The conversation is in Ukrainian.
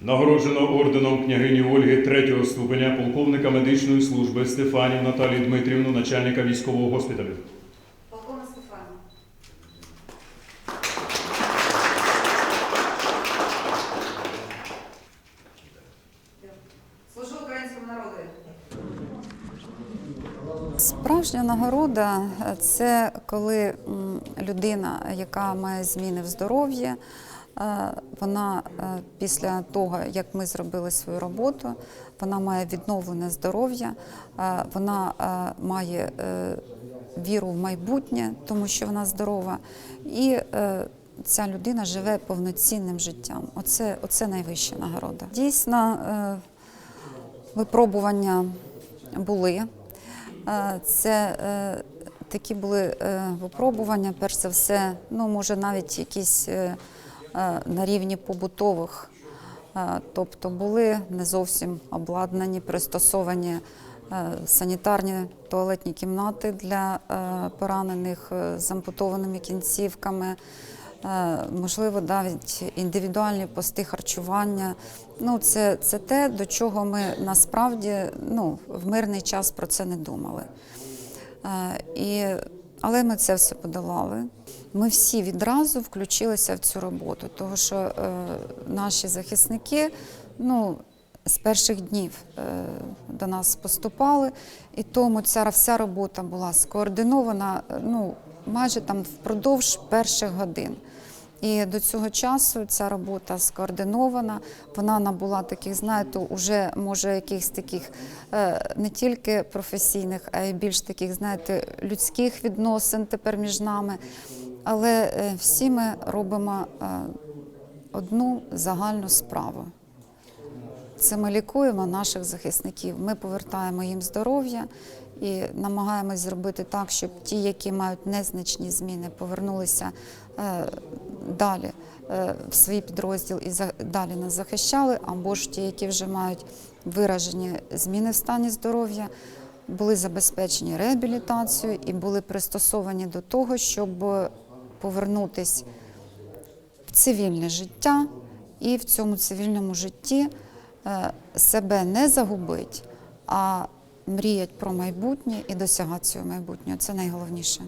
Нагороджено орденом княгині Ольги третього ступеня полковника медичної служби Стефанів Наталію Дмитрівну, начальника військового госпіталю. Полковник Стефанів. Служу українському народу. Справжня нагорода це коли людина, яка має зміни в здоров'ї, вона е, після того, як ми зробили свою роботу, вона має відновлене здоров'я, е, вона е, має е, віру в майбутнє, тому що вона здорова, і е, ця людина живе повноцінним життям. Оце, оце найвища нагорода. Дійсно, е, випробування були. Е, Це е, такі були е, випробування, перш за все, ну може навіть якісь е, е, на рівні побутових. Е, Тобто були не зовсім обладнані, пристосовані е, санітарні туалетні кімнати для е, поранених е, з ампутованими кінцівками. Е, Можливо, навіть індивідуальні пости харчування. Ну, це, це те, до чого ми насправді ну, в мирний час про це не думали. Е, І, але ми це все подолали. Ми всі відразу включилися в цю роботу, тому що е, наші захисники ну, з перших днів е, до нас поступали, і тому ця вся робота була скоординована е, ну, майже там впродовж перших годин. І до цього часу ця робота скоординована. Вона набула таких, знаєте, уже може якихось таких е, не тільки професійних, а й більш таких, знаєте, людських відносин тепер між нами. Але е, всі ми робимо е, одну загальну справу. Це ми лікуємо наших захисників. Ми повертаємо їм здоров'я і намагаємось зробити так, щоб ті, які мають незначні зміни, повернулися е, далі е, в свій підрозділ і за, далі нас захищали, або ж ті, які вже мають виражені зміни в стані здоров'я, були забезпечені реабілітацією і були пристосовані до того, щоб повернутись в цивільне життя і в цьому цивільному житті е, себе не загубить, а мріять про майбутнє і досягати цього майбутнього. Це найголовніше.